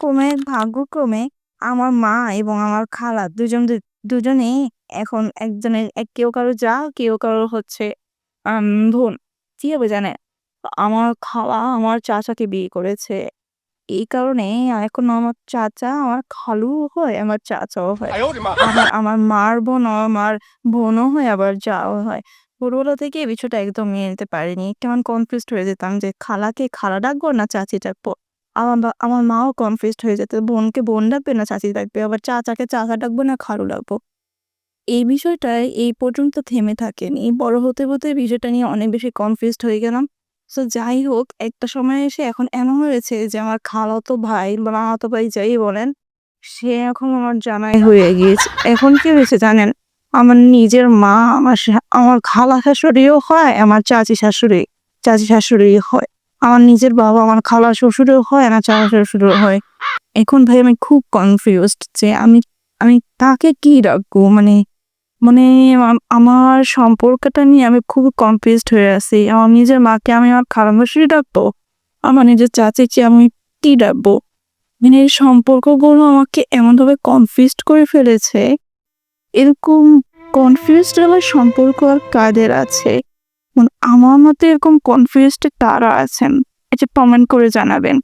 ক্রমে ভাগ্যক্রমে আমার মা এবং আমার খালা দুজন দুজনেই এখন একজনের এক কেউ কারও যা কেউ কারও হচ্ছে বোন। কি হবে জানেন? আমার খালা আমার চাচাকে বিয়ে করেছে। এই কারণে এখন আমার চাচা আমার খালু হয়, আমার চাচাও হয়। আবার আমার মার বোন আমার বোনও হয়, আবার যাও হয়। ছোটবেলা থেকে এই বিষয়টা একদম মেনে নিতে পারিনি। কেমন কনফিউজড হয়ে যেতাম যে খালাকে খালা ডাকবো না চাচি ডাকবো? আমার আমার মাও কনফিউজড হয়ে যেত। বোনকে বোন ডাকবে না চাচি ডাকবে? আবার চাচাকে চাচা ডাকবো না খালু ডাকবো? এই বিষয়টা এই পর্যন্ত থেমে থাকেনি। বড় হতে, হতে বিষয়টা নিয়ে অনেক বেশি কনফিউজড হয়ে গেলাম। সো যাই হোক একটা সময় এসে এখন এমন হয়েছে যে আমার খালাতো ভাই বা মামাতো ভাই যাই বলেন, সে এখন আমার জামাই হয়ে গিয়েছে। এখন কি হয়েছে জানেন? আমার নিজের মা আমার আমার খালা শাশুড়িও হয়, আমার চাচি শাশুড়ি চাচি শাশুড়ি হয়। আমার নিজের বাবা আমার খালা শ্বশুরও হয়, আমার চাচা শ্বশুরও হয়। এখন ভাই আমি খুব কনফিউজড যে আমি আমি তাকে কি ডাকবো? মানে মানে আমার সম্পর্কটা নিয়ে আমি খুব কনফিউজড হয়ে আছি। আমার নিজের মাকে আমি আমার খালা শাশুড়ি ডাকবো? আমার নিজের চাচিকে আমি কি ডাকবো? মানে এই সম্পর্কগুলো আমাকে এমনভাবে কনফিউজড করে ফেলেছে। এরকম কনফিউজড আমার সম্পর্ক আর কাদের আছে? মানে আমার মতো এরকম কনফিউজড তারা আছেন? এটা কমেন্ট করে জানাবেন।